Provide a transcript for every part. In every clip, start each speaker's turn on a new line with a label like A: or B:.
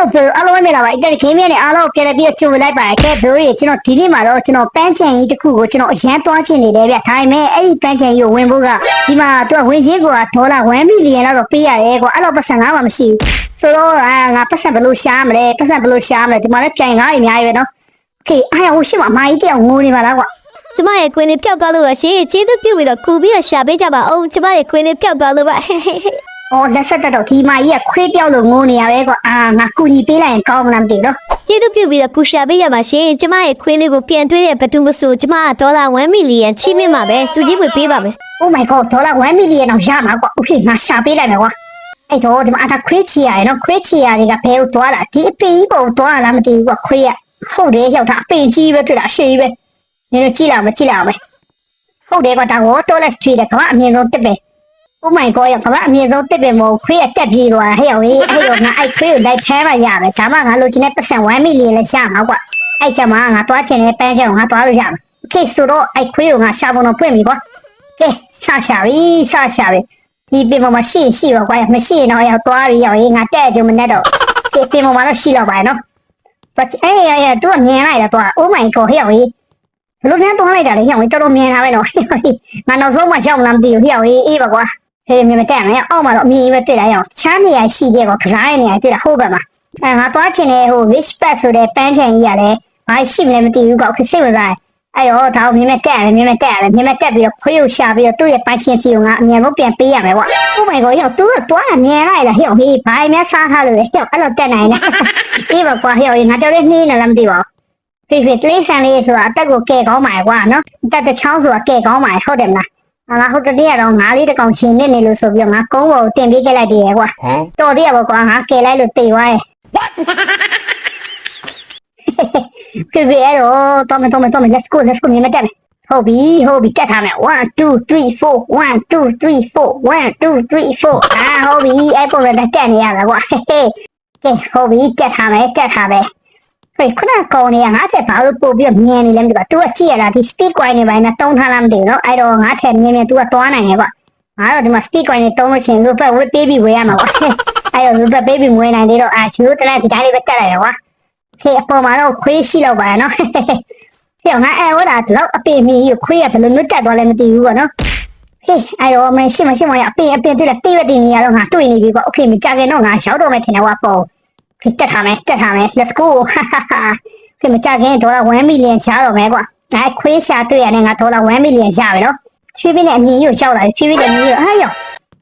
A: လိုပြောအားလုံးပဲမြင်လာပါအဲ့ဒီခင်းမြနဲ့အားလုံးပြန်ပြီးတော့ကြိုလိုက်ပါခဲ့ဘိုးကြီးကျွန်တော်ဒီနေ့မှာတော့ကျွန်တော်ပန်းချန်ကြီးတစ်ခုကိုကျွန်တော်အရန်သွားချင်နေတယ်ဗျဒါပေမဲ့အဲ့ဒီပန်းချန်ကြီးကိုဝင်ဖို့ကဒီမှာသူကဝင်ချင်းကဒေါ်လာ1မီလီယံလောက်တော့ပေးရတယ်ကွာအဲ့လိုပတ်စံငါမှမရှိဘူးဆိုတော့အာငါပတ်စံဘယ်လိုရှားမလဲပတ်စံဘယ်လိုရှားမလဲဒီမှာလည်းပြိုင်ကားတွေအများကြီးပဲနော်โอเคအားရဟိုရှိမှာအမကြီးတယောက်ငိုနေပါလားကွာ
B: ကျမရဲ့ကွင်းလေးပျောက်သွားလို့ပါရှင်ကျေးဇူးပြုပြီးတော့ကူပြီးတော့ရှာပေးကြပါအောင်ကျမရဲ့ကွင်းလေးပျောက်သွားလို့ပါဟဲ့ဟဲ့ဟဲ့ ။
A: အော်လက်ဆက်တက်တော့ဒီမကြီးကခွေးပြောက်လို့ငိုနေရပဲကွာ။အာငါကူညီပေးလိုက်ရင်ကောင်းမလားမသိဘူးနော်
B: ကျေးဇူးပြုပြီးတော့ကူရှာပေးရပါရှင်ကျမရဲ့ကွင်းလေးကိုပြန်တွေးတဲ့ဘသူမဆိုကျမကဒေါ်လာ1မီလီယံချိမြင့်မှာပဲစုကြီးဝေပေးပါမယ်။
A: Oh my god ဒေါ်လာ1 million တော့ရမှာကွာ။ Okay ငါရှာပေးလိုက်မယ်ကွာ။အဲ့တော့ဒီမှာအတာခွေးချီရတယ်နော်။ခွေးချီရတွေကဘယ်ကိုသွားတာဒီအပင်ကြီးပုံသွားလားမသိဘူးကွာခွေးရ။ဟုတ်တယ်ရောက်တာအပင်ကြီးပဲတွေ့တာအရှိကြီးပဲ။နင်တို့ကြည့်လာမကြည့်လာမယ်။ဟုတ်တယ်ကွာဒါကိုတော့လက်စထရီတဲ့ကမ္ဘာအမြင့်ဆုံးတစ်ပင် Oh my god ကမ္ဘာအမြင့်ဆုံးတစ်ပင်မို့ခွေးရတက်ပြေးသွားဟဲ့ရောက်ဟေးအဲ့တော့ငါအဲ့ခွေးကိုလိုက်ဖမ်းမှရမယ်။ဒါမှငါလိုချင်တဲ့ပတ်စံ1 million လည်းရှာမှာကွာ။အဲ့ကြမှာငါသွားချင်တဲ့ပန်းချောင်းငါသွားလို့ရမှာ။ Okay ဆိုတော့အဲ့ခွေးကိုငါရှာဖို့တော့ဖွင့်ပြီကွာ။ကဲဆရှာပြီဆရှာပြီဒီပင်ပေါ်မှာရှိရင်ရှိပါကွာမရှိရင်တော့ရောက်သွားပြီရောက်ရင်ငါတဲ့ကြုံမနဲ့တော့ကဲပင်ပေါ်မှာတော့ရှိတော့ပါရဲ့နော်ဘာအေးအေးအေးသူကမြင်လိုက်တာတော့ Oh my god ဟဲ့ရောက်ကြီးဘလို့များသွားလိုက်တာလေရောက်ကြီးတော်တော်မြင်တာပဲနော်ဟဲ့ရောက်ကြီးငါနောက်ဆုံးမှရောက်မလားမသိဘူးဟဲ့ရောက်ကြီးအေးပါကွာ ဟဲ့မြင်မတက်မယ်အောက်မှာတော့အမြင်ပဲတွေ့လိုက်ရအောင်ချမ်းနေရရှိတဲ့ကောကစားရနေရတွေ့တာဟုတ်ပါမှာအဲငါသွားချင်တဲ့ဟို wish pad ဆိုတဲ့ပန်းချင်ကြီးရတယ်ဘာရှိမလဲမသိဘူးကောစိတ်ဝင်စားတယ်အဲ့တော့ဒါကိုမြင်မဲ့တက်ရတယ်မြင်မဲ့တက်ရတယ်မြင်မဲ့တက်ပြီးတော့ခွေးကိုရှာပြီးတော့သူ့ရဲ့ပိုင်ရှင်စီကိုငါအမြန်ဆုံးပြန်ပေးရမယ်ကွာ။ Oh my god ဟေ့သူကတွားမြင်လိုက်လားဟေ့ဟေးဘာမှစားထားလို့လေဟေ့အဲ့လိုတက်နိုင်နေ။အေးပါကွာဟေ့ငါတော်လေးနှင်းနေလားမသိပါဘူး။ဖေဖေတလေးဆန်လေးဆိုတာအတက်ကိုကဲကောင်းပါရဲ့ကွာနော်။အတက်တစ်ချောင်းဆိုတာကဲကောင်းပါရဲ့ဟုတ်တယ်မလား။ ဟာလားဟုတ်တယ်ရတော့ငါးလေးတစ်ကောင်ရှင်နေနေလို့ဆိုပြီးတော့ငါကုန်းပေါ်တင်ပေးခဲ့လိုက်ပြီရဲ့ကွာ
C: Huh?
A: ။တော်သေးရပါကွာငါကဲလိုက်လို့တေသွားရဲ့ဖေဖေအဲ့တော့တော်မယ်တော်မယ်တော်မယ် let's go let's go မြင်မတက်မယ်ဟုတ်ပြီဟုတ်ပြီတက်ထားမယ်1 2 3 4 1 2 3 4 1 2 3 4အာဟုတ်ပြီအဲ့ပုံလည်းတက်နေရမှာကွာဟေးဟေးကဲဟုတ်ပြီတက်ထားမယ်တက်ထားမယ် ဟေးခုနကကောင်းနေရငါ့ထက်ဘာလို့ပို့ပြီးမြင်နေလဲမသိပါ तू ကကြည့်ရတာဒီ speed coin နေပိုင်းနဲ့တုံးထားလားမသိဘူးเนาะအဲ့တော့ငါ့ထက်မြင်မြင် तू ကသွားနိုင်တယ်ကွာငါတော့ဒီမှာ speed coin နဲ့တုံးလို့ရှိရင် lu ပတ်ဝေးပေးပြီးဝေးရမှာကွာအဲ့တော့ lu ပတ်ပေးပြီးမွေးနိုင်သေးတော့အာချူတလည်းဒီတိုင်းလေးပဲတက်လိုက်ရကွာဟေးအပေါ်မှာတော့ခွေးရှိတော့ပါရဲ့เนาะ เดี๋ยวนะแอลว่าเราအပင်မီကိုခွေးရဘယ်လိုမျိုးတက်သွားလဲမသိဘူးပေါ့နော်ဟေးအဲ့တော့မရှိမရှိမရအပင်အပင်တွေ့တယ်တိရတင်နေရတော့ငါတွေ့နေပြီပေါ့โอเคမကြခင်တော့ငါရောက်တော့မယ်ထင်တယ်ကွာပေါ့ ခေတက်ထားမယ်တက်ထားမယ် let's go ခေမကြခင်ဒေါ်လာ1 million ရှာတော့မယ်ကွာအဲခွေးရှာတွေ့ရတယ်ငါဒေါ်လာ1 million ရှာပြီနော်ဖြည်းဖြည်းနဲ့အမြင်ကြီးကိုရှောက်လာပြီဖြည်းဖြည်းနဲ့မြင်ကြီးကိုအဲ့ရော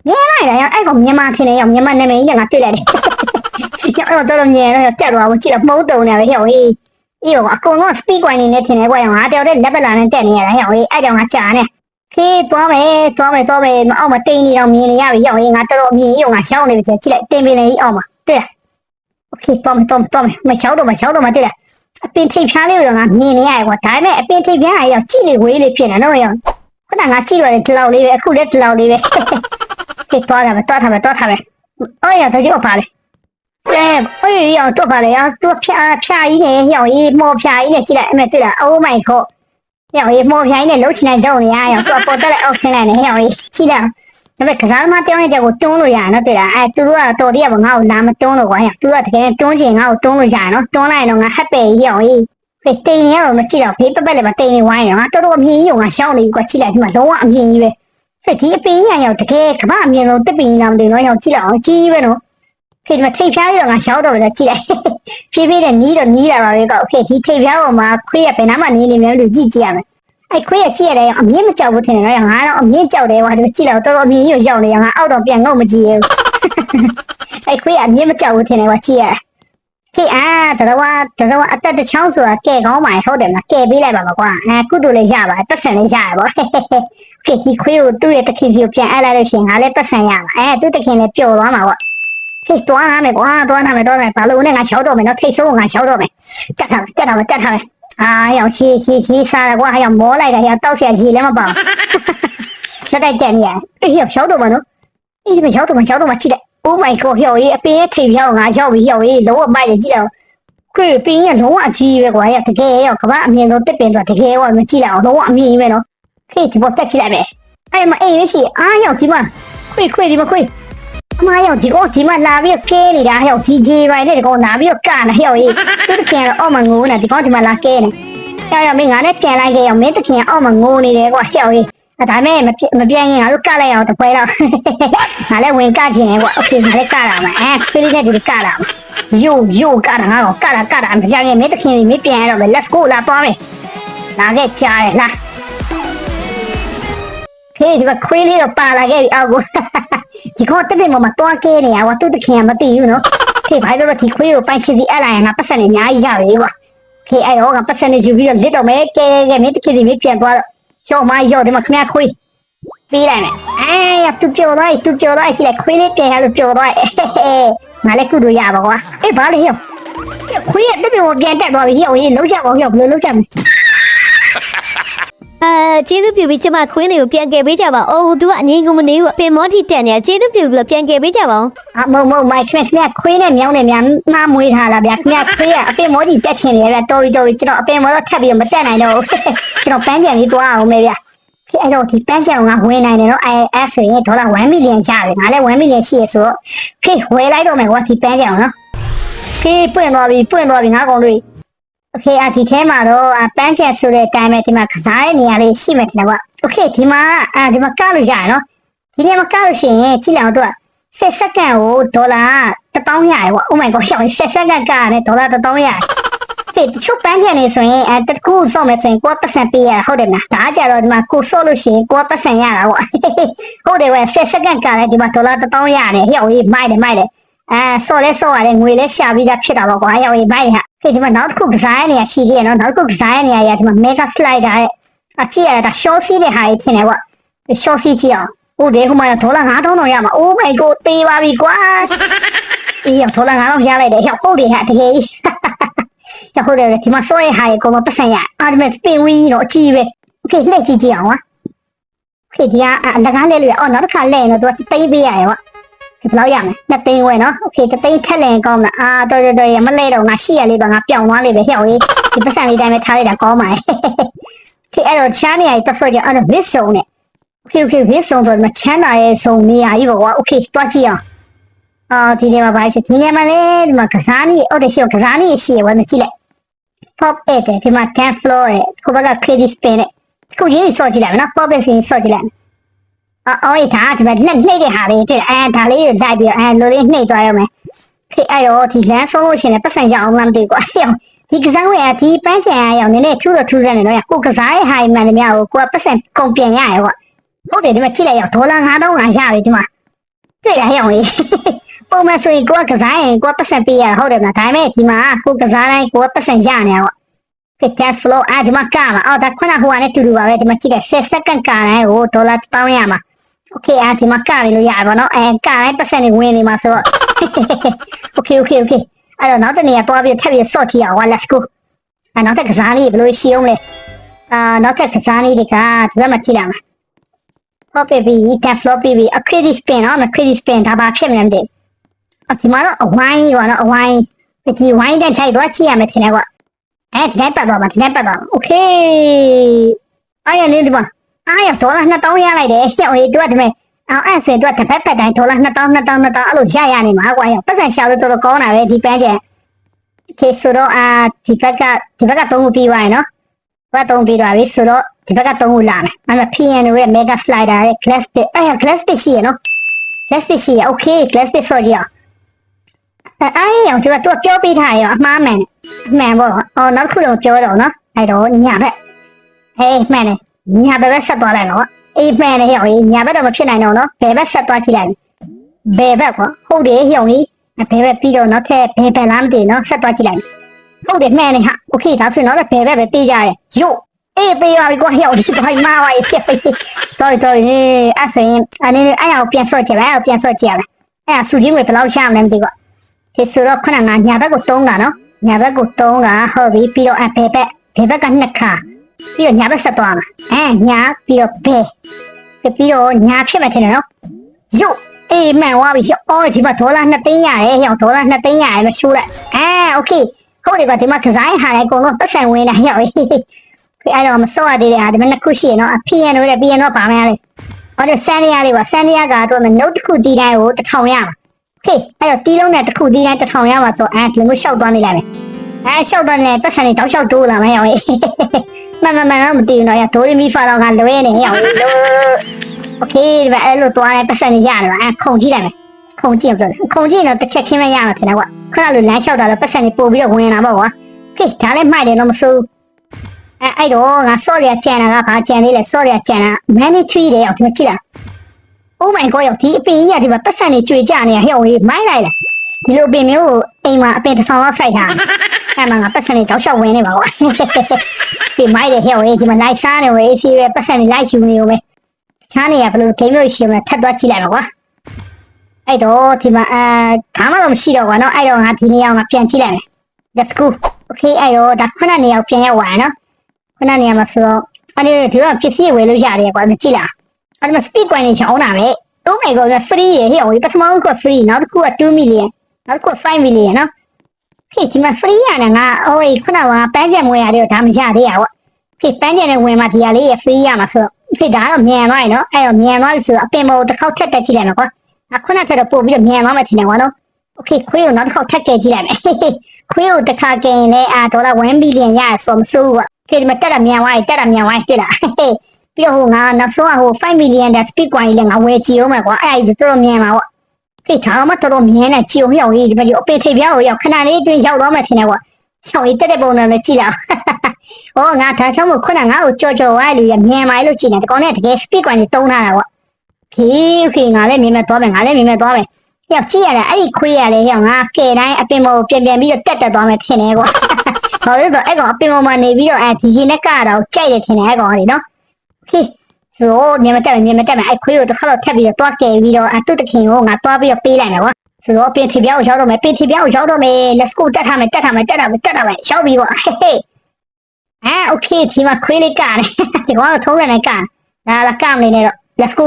A: မြင်လိုက်တယ်အဲ့ကောင်မြန်မာထင်တယ်ရောမြန်မာနာမည်ကြီးနဲ့ငါတွေ့လိုက်တယ်ရောတော့တော်တော်မြင်တော့တက်သွားဘူးကြည့်တော့မှုံးတုံနေတယ်ဟဲ့ဟေးအေးပါအကုန်လုံး speed coin နေနဲ့ထင်တယ်ကွာငါတယောက်တည်းလက်ပလာနဲ့တက်နေရတာဟဲ့ဟေးအဲ့ကြောင့်ငါကြာနေခေးသွားမယ်သွားမယ်သွားမယ်မအောင်မတိန်နေတော့မြင်နေရပြီရောက်ဟေးငါတော်တော်မြင်ရုံငါရှောင်းနေပြီကြည့်လိုက်တင်ပင်လေးအောင်ပါတွေ့လား โอเคသွားမယ်သွားမယ်သွားမယ်မချောက်တော့မချောက်တော့မတွေ့လားအပင်ထိပ်ဖြားလေးကိုငါမြင်နေရတယ်ကွာဒါပေမဲ့အပင်ထိပ်ဖြားအရောက်ကြည့်လေဝေးလေးဖြစ်နေတော့ရောက်ခုနငါကြည့်ရတယ်ဒီလောက်လေးပဲအခုလည်းဒီလောက်လေးပဲခေးသွားတာပဲသွားတာပဲသွားတာပဲအော်ရတော့ကြောက်ပါလေ အဲအေးရောတော့ပါလေရောသူဖြာဖြာကြီးနေရောရေးမော်ဖြာကြီးနေကြည့်လိုက်အမေတွေ့လား Oh my god ရောရေးမော်ဖြာကြီးနေလှုပ်ချင်တဲ့တော့နေရရောသူပေါ်တက်တဲ့အောက်ဆင်းလိုက်နေရောရေးကြည့်လား ဒါပေမဲ့ကစားသမားတောင်းတဲ့ကိုတွန်းလို့ရနော်တွေ့လားအဲသူတို့ကတော်တည်းကငါ့ကိုလာမတွန်းလို့ကွာရောသူကတကယ်တွန်းချင်ငါ့ကိုတွန်းလို့ရနော်တွန်းလိုက်တော့ငါဟက်ပဲရောရေးဖေတိန်နေရောမကြည့်တော့ဖေးပပက်လည်းမတိန်နေဝိုင်းရောငါတော်တော်အမြင်ကြီးကိုငါရှောင်းနေပြီကွာကြည့်လိုက်ဒီမှာလုံးဝအမြင်ကြီးပဲဖေဒီအပင်းရရောတကယ်ကမအမြင်ဆုံးတစ်ပင်လာမသိနော်ရောကြည့်လိုက်အောင်ကြီးပဲနော်ဖေဒီမှာထိပ်ဖြားရတော့ငါရှောက်တော့ပဲကြည့်လိုက်ဖြည်းဖြည်းနဲ့နီးတော့နီးတာပါပဲကောဖေဒီထိပ်ဖြားပေါ်မှာခွေးရဘယ်နားမှနေနေမယ်လို့ကြည့်ကြည့်ရမယ် အဲ့ခွေးရကြည့်ရတယ်အမြင့်မကြောက်ဘူးထင်တယ်နော်ငါတော့အမြင့်ကြောက်တယ်ကွာဒီကြည့်လိုက်တော့တော်တော်အမြင့်ကြီးကိုရောက်နေရငါအောက်တော့ပြန်ငုံမကြည့်ရဘူးအဲ့ခွေးရအမြင့်မကြောက်ဘူးထင်တယ်ကွာကြည့်ရဖေအာတတော်ကတတော်ကအသက်တစ်ချောင်းဆိုတာကဲကောင်းပါဟုတ်တယ်မကဲပေးလိုက်ပါမကွာအဲကုတူလေးရပါပတ်စံလေးရရပါဖေဒီခွေးကိုသူ့ရဲ့တခင်စီကိုပြန်အပ်လိုက်လို့ရှိရင်ငါလည်းပတ်စံရမှာအဲသူ့တခင်လည်းပျော်သွားမှာကွာဟေးတွားရမယ်ကွာတွားရမယ်တွားရမယ်ဘာလို့နဲ့ငါချောက်တော့မယ်နော်ထိတ်ဆုံးငါချောက်တော့မယ်တက်ထားမယ်တက်ထားမယ်တက်ထားမယ် အာဟဲ့အောင်ချီချီချီစားတယ်ကွာဟဲ့အောင်မောလိုက်တယ်ဟဲ့အောင်တောက်ဆရာကြီးလည်းမပါဘူးလက်တိုက်ကြံနေရအေးဟဲ့ရောက်တော့မနော်အေးဒီမှာရောက်တော့မရောက်တော့မချစ်တယ် Oh my god ဟဲ့အောင်အပင်းထိပ်ရောက်ငါရောက်ပြီဟဲ့အောင်လုံးဝမိုက်တယ်ကြည့်တယ်ခွေပင်းရလုံးဝအကြီးပဲကွာဟဲ့တကယ်ရောကဘာအမြင်ဆုံးတစ်ပင်ဆိုတာတကယ်ရောမကြည့်လိုက်အောင်လုံးဝအမြင်ပဲနော်ခေဒီပေါ်တက်ကြည့်လိုက်မယ်အဲ့မှာအေးရရှိအားရောက်ကြည့်မခွေခွေဒီမခွေ အမရောက်ဒီကောဒီမှာလာပြီးကဲနေတာဟဲ့ဒီဂျေပိုင်းနဲ့ဒီကောလာပြီးကနာဟဲ့ရေးသူတခင်တော့အော်မငိုးနေဒီကောဒီမှာလာကဲနေဟဲ့ရမင်းငါနဲ့ပြန်လိုက်ခဲ့အောင်မင်းတခင်အော်မငိုးနေတယ်ကွာဟဲ့ရေးဒါမဲ့မမပြန်ရင်ငါတို့ကလိုက်အောင်တပွဲတော့ငါလည်းဝင်ကချင်တယ်ကွာโอเคငါလည်းကလာမယ်အဲဖိလိနဲ့ဒီကလာမယ်ယိုယိုကတာငါတော့ကတာကတာမကြရင်မင်းတခင်မင်းပြန်ရတော့မယ် let's go လာသွားမယ်လာခဲ့ကြားရလား ခေဒီကခွေးလေးတော့ပါလာခဲ့ပြီအောက်ကိုဒီကောတက်တယ်မမတွားကဲနေရကွာသူတခင်ကမသိဘူးနော်ခေဘာလို့လဲဒီခွေးကိုပိုင်ချစီအဲ့လာရင်ငါပတ်စံနေအများကြီးရပြီကွာခေအဲ့တော့ကပတ်စံနေယူပြီးတော့လစ်တော့မယ်ကဲကဲမင်းတခင်ဒီမင်းပြန်သွားတော့ရှော့မရော့ဒီမှာခမခွေးပြီးလိုက်မယ်အေးရသူပြောလိုက်သူပြောလိုက်ကြည့်လိုက်ခွေးလေးပြန်ရလို့ပြောတော့ငါလည်းကုတို့ရပါကွာအေးဘာလဲရောခွေးရတက်တယ်ပြန်တက်သွားပြီရောရေးလုံးချပါရောဘယ်လိုလုံးချမလဲ
B: အဲကျေးဇူးပြုပြီးကျမခွင်းလေးကိုပြန်ကယ်ပေးကြပါအိုးသူကအငြင်းကုန်မနေဘူးပင်မောတိတက်နေကျေးဇူးပြုပြီးပြန်ကယ်ပေးကြပါဦး
A: အမမမိုက်ခရစ်မြခွေးနဲ့မြောင်းနဲ့များနှားမွေးထားလားဗျာခင်ဗျခွေးကအပင်မောကြီးတက်ချင်တယ်ဗျာတော်ပြီတော်ပြီကျွန်တော်အပင်မောတော့ထပ်ပြီးမတက်နိုင်တော့ကျွန်တော်ပန်းချန်လေးတွားအောင်မယ်ဗျာခင်အဲ့တော့ဒီပန်းချန်ကဝင်နိုင်တယ်နော်အဲအဲဆိုရင်ဒေါ်လာ1မီလီယံကျတယ်ငါလည်း1မီလီယံရှိရဆိုတော့ခေဝယ်လိုက်တော့မယ်ကွာဒီပန်းချန်နော်ခေပွင့်သွားပြီပွင့်သွားပြီငါကောင်တွေ โอเคအဒီထဲမှာတော့ပန်းချန်ဆိုတဲ့အတိုင်းပဲဒီမှာကစားတဲ့နေရာလေးရှိမယ်ထင်တယ်ကွာโอเคဒီမှာအာဒီမှာကလို့ရတယ်နော်ဒီနေရာမှာကလို့ရှိရင်ကြည့်လိုက်အောင်တော့ ဆက်စက္ကန့်ကိုဒေါ်လာ1000ရတယ်ပေါ့ Oh my god ရှောင်းဆက်စက္ကန့်ကလည်းဒေါ်လာ1000ရတယ်ဟေးတချို့ပန်းချင်နေဆိုရင်အဲတကူစော့မယ်ဆိုရင်ကိုယ်ပတ်စံပေးရဟုတ်တယ်မလားဒါကြတော့ဒီမှာကိုစော့လို့ရှိရင်ကိုယ်ပတ်စံရတာပေါ့ဟုတ်တယ်ဝဲဆက်စက္ကန့်ကလည်းဒီမှာဒေါ်လာ1000ရတယ်ဟေ့ဟိုမိုက်တယ်မိုက်တယ် အဲဆော့လဲဆော့ရတယ်ငွေလဲရှာပြီးသားဖြစ်တာပေါ့ကွာအဲ့ဟိုဘိုက်ဟာခေဒီမှာနောက်တစ်ခု design နေရာရှိသေးရနော်နောက်တစ်ခု design နေရာရဒီမှာ mega slider ရဲ့အကြည့်ရတာ short see တဲ့ဟာကြီးဖြစ်နေပေါ့ short see ကြည့်အောင်ဟိုဒီခုမှဒေါ်လာ9000တော့ရမှာ oh my god သေးပါပြီကွာအေးဒေါ်လာ9000ရလိုက်တယ်ဟောဟုတ်တယ်ဟာတကယ်ကြီးကျဟုတ်တယ်ဒီမှာစောရဲ့ဟာရေအကုန်လုံးပတ်ဆိုင်ရ ultimate spin win တော့အကြည့်ပဲ okay လှည့်ကြည့်ကြည့်အောင်ပါခေဒီကအလကားလဲလို့ရအောင်နောက်တစ်ခါလဲရင်တော့သူကသိပေးရတယ်ပေါ့ ဒီဘယ်လောက်ရမလဲနှစ်သိန်းဝယ်နော်โอเคတသိန်းထက်လဲကောင်းလားအာတော်တော်တော်ရမလဲတော့ငါရှိရလေးပါငါပြောင်းသွားလေးပဲဟဲ့ဟိုဒီပတ်စံလေးတိုင်းပဲထားလိုက်တာကောင်းပါရဲ့โอเคအဲ့တော့ချားနေရတက်ဆော့ကြအဲ့တော့ miss ဆုံးနဲ့ okay okay ဘေးဆုံးဆိုတော့ချမ်းသာရဲ့ဆုံးနေရာကြီးပေါ့ကွာ okay တွားကြည့်အောင်အာဒီနေရာမှာပါရှိဒီနေရာမှာလေဒီမှာကစားနည်းဟုတ်တယ်ရှိကစားနည်းရှိရဝယ်မကြည့်လိုက် pop it တဲ့ဒီမှာ can floor တဲ့ကိုဘက credit spin တဲ့ခုရေးစော့ကြည့်လိုက်မယ်နော် pop it စင်စော့ကြည့်လိုက်မယ် အော်အော်ဒါဒီမှာလက်နှိမ့်တဲ့ဟာလေးတဲ့အဲဒါလေးကိုလိုက်ပြီးအဲလိုလေးနှိမ့်သွားရမယ်ခေအဲ့တော့ဒီလမ်းဆုံးလို့ရှိရင်ပတ်စံကြအောင်မလားမသိဘူးကွာဒီကစားဝယ်ကဒီပန်းချန်အရောင်နည်းနည်းထူးတော့ထူးစမ်းနေတော့ရကိုကစားရဲ့ဟာမှန်တယ်များကိုကိုကပတ်စံကုန်ပြန်ရရကွာဟုတ်တယ်ဒီမှာကြည့်လိုက်ရဒေါ်လာ9000ငါရပြီဒီမှာတွေ့ရဟဲ့အောင်ကြီးပုံမှန်ဆိုရင်ကိုကကစားရင်ကိုကပတ်စံပေးရဟုတ်တယ်မလားဒါပေမဲ့ဒီမှာကိုကစားတိုင်းကိုကပတ်စံရနေရပေါ့ fit cash flow အာဒီမှာကမှာအော်ဒါခုနကဟိုကနေတူတူပါပဲဒီမှာကြည့်တယ်10 second ကတိုင်းကိုဒေါ်လာ1000ရမှာ okay အာဒီမှာကနေလို့ရပါတော့အဲကတိုင်းပတ်စံနေဝင်နေမှာဆိုတော့ okay okay okay အဲ့တော့နောက်တစ်နေရာသွားပြီးထပ်ပြီးစော့ကြည့်အောင် let's go အဲ့နောက်တစ်ကစားလေးဘယ်လိုရှိအောင်လဲအာနောက်တစ်ကစားလေးတွေကဒီဘက်မှာကြည့်လာမှာ ဟုတ်ပြီပြီတက်ဖလော့ပြီပြီအခရစ်စပင်နော်မခရစ်စပင်ဒါပါဖြစ်မလဲမသိဘူးဒီမှာတော့အဝိုင်းရောနော်အဝိုင်းဒီဝိုင်းတဲ့ဆိုင်တော့ချိရမယ်ထင်တယ်ကွအဲဒီတိုင်းပတ်တော့မှာဒီတိုင်းပတ်တော့โอเคအားရလေးဒီမှာ အားရဒေါ်လာ2000ရလိုက်တယ်ရှက်ဝေးတို့ကဒီမဲ့အောင်အန့်စင်တို့ကတစ်ဖက်ဖက်တိုင်းဒေါ်လာ2000 2000 2000အဲ့လိုရရနေမှာကွာရောပတ်စံရှာလို့တော်တော်ကောင်းတာပဲဒီပန်းကျန်ခေဆိုတော့အာဒီဘက်ကဒီဘက်ကသုံးခုပြီးသွားရင်နော်ဘက်သုံးပြီးသွားပြီဆိုတော့ဒီဘက်ကသုံးခုလာမယ်အဲ့ဒါ PN ရဲ့ mega slider ရဲ့ glass bit အဲ့ glass bit ရှိရနော် glass bit ရှိရ okay glass bit ဆိုကြည့်အောင်အဲ့အဲ့အောင်သူကသူကပြောပေးထားရောအမှားမှန်အမှန်ပေါ့အော်နောက်တစ်ခုတော့ပြောတော့နော်အဲ့တော့ညဘက်ဟေးမှန်တယ် ညာဘက်ပဲဆက်သွားလိုက်တော့အေးမှန်တယ်ဟဲ့ဟေးညာဘက်တော့မဖြစ်နိုင်တော့နော်ဘယ်ဘက်ဆက်သွားကြည့်လိုက်ဘယ်ဘက်ကွာဟုတ်တယ်ဟဲ့ဟေးဘယ်ဘက်ပြီးတော့နောက်ထပ်ဘယ်ဘက်လားမသိနော်ဆက်သွားကြည့်လိုက်ဟုတ်တယ်မှန်တယ်ဟာ okay ဒါဆိုရင်တော့ဘယ်ဘက်ပဲတေးကြရဲယို့အေးသေးပါပြီကွာဟဲ့ဒီတော့မာပါရဲ့ဖြစ်ပြီတော်တော်နေအဲ့ဆိုရင်အနေနဲ့အဲ့အောင်ပြန်ဆော့ကြပါအဲ့ပြန်ဆော့ကြရမယ်အဲ့ဒါစူကြီးငွေဘယ်လောက်ရှာမလဲမသိဘူးဒီဆိုတော့ခုနကညာဘက်ကို3ကနော်ညာဘက်ကို3ကဟုတ်ပြီပြီးတော့အဖေဘက်ဘေဘက်က2ခါ ပြီးတော့ညာဘက်ဆက်သွားမှာအဲညာပြီးတော့ဘေပြီးတော့ညာဖြစ်မယ်ထင်တယ်နော်ယုတ်အေးမှန်သွားပြီအော်ဒီမှာဒေါ်လာ2သိန်းရတယ်ဟဲ့ဒေါ်လာ2သိန်းရတယ်မချိုးလိုက်အဲโอเคဟုတ်တယ်ကွာဒီမှာကစားရဟာလေအကုန်လုံးပတ်စံဝင်နေဟဲ့ အဲ့တော့မစောရသေးတဲ့ဟာဒီမှာနှစ်ခုရှိရနော် piano တဲ့ piano ပါမယ်လေ ဟောဒီဆန်ရီယာလေးပါဆန်ရီယာကတော့နှုတ်တစ်ခုတီးတိုင်းကိုတစ်ထောင်ရမှာဟေးအဲ့တော့တီးလုံးနဲ့တစ်ခုတီးတိုင်းတစ်ထောင်ရမှာဆိုအဲဒီလိုမျိုးရှောက်သွားနေလိုက်မယ်အဲရှောက်သွားနေပတ်စံနေတောက်လျှောက်တိုးလာမယ်ရော င်ကြီးမမမမမတီးတော့ရဒိုရီမီဖာတော့ကလွဲနေရောင်ကြီးလို့โอเคဒီမှာအဲ့လိုသွားနေပတ်စံနေရတယ်အဲခုံကြည့်လိုက်မယ်ခုံကြည့်အောင်ပြောတယ်ခုံကြည့်တော့တစ်ချက်ချင်းပဲရမှာထင်တယ်ကွာခဏလိုလမ်းလျှောက်တာတော့ပတ်စံနေပို့ပြီးတော့ဝင်လာပေါ့ကွာဟေးဒါလည်းမှိုက်တယ်တော့မစိုး အဲအဲ့တော့ငါစော့ရကြံတာကဘာကြံလေးလဲစော့ရကြံတာ manage တယ်အောင်ဒီမှာကြည့်လား Oh my god ရောက်ဒီအပင်ကြီးကဒီမှာပတ်စံနေကြွေကြနေရဟဲ့ဟိုမိုင်းလိုက်လားဒီလိုအပင်မျိုးကိုအိမ်မှာအပင်တစ်ထောင်လောက်စိုက်ထား အဲ့မှာငါပတ်စံနေတောက်လျှောက်ဝင်နေပါကွာဒီမိုင်းတယ်ဟဲ့ဟိုဒီမှာလိုက်စားနေဝေးစီပဲပတ်စံနေလိုက်ယူနေုံပဲချားနေရဘလို့ဂိမ်းမျိုးရှိမှထပ်သွားကြည့်လိုက်ပါကွာအဲ့တော့ဒီမှာအဲဘာမှတော့မရှိတော့ကွာနော်အဲ့တော့ငါဒီနေရာမှာပြန်ကြည့်လိုက်မယ် let's go okay အဲ့တော့ဒါခုနနေရာကိုပြန်ရောက်သွားရနော်ခုနနေရာမှာဆိုတော့အဲ့ဒီဒီကပစ္စည်းဝယ်လို့ရတယ်ကွာမကြည့်လားအဲ့ဒီမှာ speed coin တွေချောင်းတာပဲ Oh my god free ရေဟဲ့ဟိုပထမဆုံးက free နောက်တစ်ခုက2 million နောက်တစ်ခုက5 million နော် ဟေးဒီမှာ free ရတယ်ငါဟိုခုနကပန်းချက်မွေးရတယ်ဒါမကြသေးရကွာဟေးပန်းချက်နဲ့ဝင်မှဒီဟာလေးရ free ရမှာဆိုတော့ဟေးဒါတော့မြန်သွားရင်နော်အဲ့တော့မြန်သွားပြီဆိုတော့အပင်ပေါ်တစ်ခေါက်ထက်တက်ကြည့်လိုက်မယ်ကွာအခုနထက်တော့ပို့ပြီးတော့မြန်သွားမှထင်တယ်ကွာနော် Okay ခွေးကိုနောက်တစ်ခေါက်ထက်ကြည့်လိုက်မယ်ခွေးကိုတစ်ခါကင်လဲအာဒေါ်လာ1 billion ရဆိုမစိုးဘူးကွာကဲဒီမှာတက်တာမြန်သွားပြီတက်တာမြန်သွားပြီတက်လားပြီးတော့ဟိုငါနောက်ဆုံးကဟို5 million တဲ့ speed coin လေးငါဝယ်ကြည့်အောင်မယ်ကွာအဲ့ဒါတော်တော်မြန်ပါကွာ ခေတ်ထားမှတော်တော်မြန်နေကြည့်အောင်ရောက်ရေးဒီမှာဒီအပေထိပ်ပြားကိုရောက်ခဏလေးအတွင်းရောက်သွားမှထင်တယ်ကွာရှောင်းရေးတက်တဲ့ပုံစံနဲ့ကြည့်လာဟောငါဒါချောင်းကိုခုနငါ့ကိုကြော်ကြော်ဝိုင်းလူရမြန်ပါလို့ကြည့်နေတကောင်နဲ့တကယ် speed coin လေးတုံးထားတာကွာခေခေငါလည်းမြင်မဲ့သွားမယ်ငါလည်းမြင်မဲ့သွားမယ်ရောက်ကြည့်ရတာအဲ့ဒီခွေးရလေရောက်ငါကဲတိုင်းအပင်ပေါ်ပြန်ပြန်ပြီးတော့တက်တက်သွားမယ်ထင်တယ်ကွာဘာလို့လဲဆိုတော့အဲ့ကောင်အပင်ပေါ်မှာနေပြီးတော့အဲဒီရင်နဲ့ကတော့ကြိုက်တယ်ထင်တယ်အဲ့ကောင်ကလေနော်ဟေး ဆိုမြင်မတက်မယ်မြင်မတက်မယ်အဲ့ခွေးကိုတစ်ခါတော့ထပ်ပြီးတော့တွားကယ်ပြီးတော့အတုတခင်ကိုငါတွားပြီးတော့ပေးလိုက်မယ်ကွာဆိုတော့ပင်ထီပြောင်းကိုရောက်တော့မယ်ပင်ထီပြောင်းကိုရောက်တော့မယ် let's go တက်ထားမယ်တက်ထားမယ်တက်ထားမယ်တက်ထားမယ်ရောက်ပြီပေါ့ဟေးဟေးအာโอเคဒီမှာခွေးလေးကနေဒီကောင်ကထုံးရနေကန်ဒါလာကမ်နေနေတော့ let's go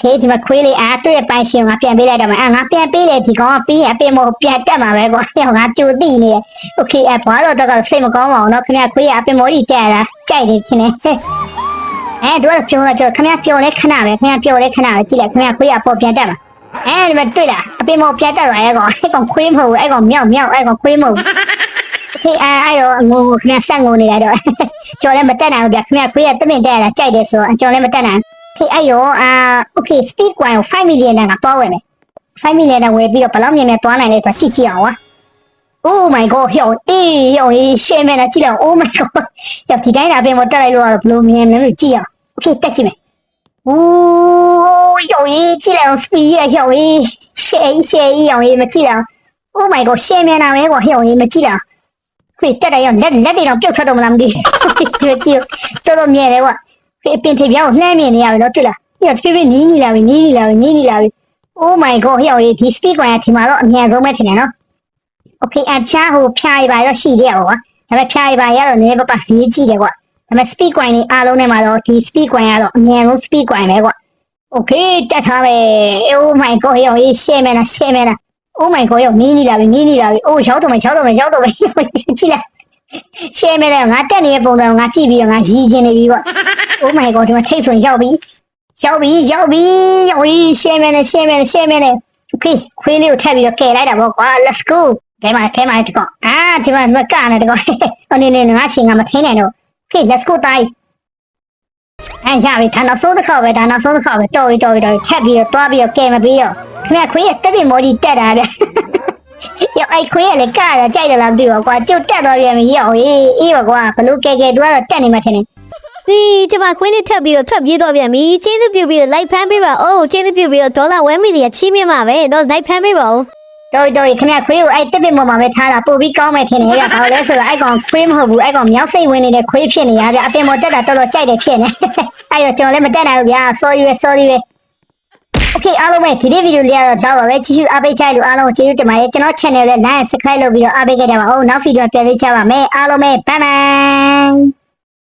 A: ခေဒီမှာခွေးလေးအားသူ့ရဲ့ပိုင်ရှင်ကပြန်ပေးလိုက်တော့မယ်အာငါပြန်ပေးလေဒီကောင်ကပြီးရင်အပင်မပြန်တက်မှာပဲကွာဟောငါကြိုတိနေရ โอเคအဘာတော့တော့စိတ်မကောင်းပါဘူးเนาะခင်ဗျာခွေးရအပင်မော်ကြီးတက်လာကြိုက်တယ်ချင်းနေ အဲတို့ကပြောတော့ပြောခမရပြောလဲခဏပဲခမရပြောလဲခဏပဲကြည့်လိုက်ခမရခွေးကပေါ်ပြန်တက်ပါအဲဒီမှာတွေ့လားအပင်ပေါ်ပြန်တက်တော့အဲကောင်အဲကောင်ခွေးမဟုတ်အဲကောင်မြောက်မြောက်အဲကောင်ခွေးမဟုတ်ဖေးအဲအဲတော့ငိုခမရဆက်ငိုနေလိုက်တော့ကျော်လဲမတက်နိုင်ဘူးဗျခမရခွေးကတမင်တက်ရတာကြိုက်တယ်ဆိုတော့ကျော်လဲမတက်နိုင်ဖေးအဲရောအာ okay speed ကွာ5 million နဲ့ကတော့ဝယ်မယ်5 million နဲ့ဝယ်ပြီးတော့ဘယ်လောက်မြန်မြန်သွားနိုင်လဲဆိုတော့ကြည့်ကြည့်အောင်ပါ Oh my god ဟိုတေးဟိုရှင်းမယ်လားကြည့်လိုက် Oh my god ဒီတိုင်းအပင်ပေါ်တက်လိုက်လို့ဘလို့မြန်မြန်လို့ကြည့်အောင် Okay တက်ကြည့်မယ် Oh ဟျောအေးကြည့်လိုက်အောင် speed ရဟျောအေးရှေးရှေးဟျောအေးမကြည့်လိုက် Oh my god ရှင်းမြန်တာပဲကွာဟျောအေးမကြည့်လိုက်ခွေတက်တယ်ရောလက်လက်တွေတော့ပြုတ်ထွက်တော့မလားမသိဘူးကြည့်ကြည့်တော်တော်မြင်တယ်ကွာခွေပင်ထေပြောင်းလှမ်းမြင်နေရပြီတော့တွေ့လားဟျောဖြည်းဖြည်းနီးနီးလာပြီနီးနီးလာပြီနီးနီးလာပြီ Oh my god ဟျောအေးဒီ speed ကွာဒီမှာတော့အမြန်ဆုံးပဲထင်တယ်နော် โอเคအချားဟိုဖြားရပါတော့ရှိသေးရပါကွာဒါပေမဲ့ဖြားရပါရတော့နည်းနည်းပပဈေးကြီးတယ်ကွာ ဒါပေမဲ့ speed coin တွေအားလုံးထဲမှာတော့ဒီ speed coin ကတော့အမြန်ဆုံး speed coin ပဲကွာ okay တက်ထားပဲ oh my god ရောရေး share မယ်နော် share မယ်နော် oh my god ရောနင်းနေလာပြီနင်းနေလာပြီ oh ရောက်တော့မယ်ရောက်တော့မယ်ရောက်တော့မယ်ကြည့်လား share မယ်နော်ငါတက်နေတဲ့ပုံစံကိုငါကြည့်ပြီးတော့ငါရီးခြင်းနေပြီကွာ oh my god ဒီမှာထိတ်ထွင်ရောက်ပြီရောက်ပြီရောက်ပြီရောက်ပြီ share မယ်နော် share မယ်နော် share မယ်နော် okay ခွေးလေးကိုထပ်ပြီးတော့ကယ်လိုက်တာပေါ့ကွာ let's go ခဲမှာခဲမှာတကောအာဒီမှာမကနဲ့တကောဟိုနေနေငါရှင်ကမထင်းနိုင်တော့ okay let's go တိုင်းအဲရပြီဒါနောက်ဆုံးတစ်ခေါက်ပဲဒါနောက်ဆုံးတစ်ခေါက်ပဲတော်ပြီတော်ပြီတော်ပြီထပ်ပြီးတော့တွားပြီးတော့ကဲမပြီးတော့ခင်ဗျခွေးရတက်ပြီမော်ဒီတက်တာတဲ့ရောအဲ့ခွေးရလေကရကြိုက်တယ်လားမသိဘူးကွာကျုပ်တက်တော့ပြန်ပြီရောအေးအေးပါကွာဘလို့ကဲကဲတူကတော့တက်နေမှထင်တယ်
B: ဒီကျမခွင်းနဲ့ထပ်ပြီးတော့ထွက်ပြေးတော့ပြန်ပြီကျေးဇူးပြုပြီးတော့ like ဖမ်းပေးပါဦးကျေးဇူးပြုပြီးတော့ဒေါ်လာ1 million ချီးမြှင့်ပါပဲတော့ like ဖမ်းပေးပါဦး
A: တော်ပြီတော်ပြီခင်ဗျခွေးကိုအဲ့တက်ပြီမော်မှာပဲထားတာပို့ပြီးကောင်းမယ်ထင်တယ်ရဘာလို့လဲဆိုတော့အဲ့ကောင်ခွေးမဟုတ်ဘူးအဲ့ကောင်မြောက်စိတ်ဝင်နေတဲ့ခွေးဖြစ်နေရဗျအပြင်မော်တက်တာတော်တော်ကြိုက်တယ်ဖြစ်နေအဲ့တော့ကျွန်တော်လည်းမတက်နိုင်ဘူးဗျာ sorry ပဲ sorry ပဲ Okay အားလုံးပဲဒီနေ့ဗီဒီယိုလေးကတော့တော့ပါပဲချီချူအားပေးချလို့အားလုံးကိုကျေးဇူးတင်ပါတယ်ကျွန်တော် channel လေး like subscribe လုပ်ပြီးတော့အားပေးခဲ့ကြပါဦးနောက်ဗီဒီယိုပြန်လေးချပါမယ်အားလုံးပဲ bye bye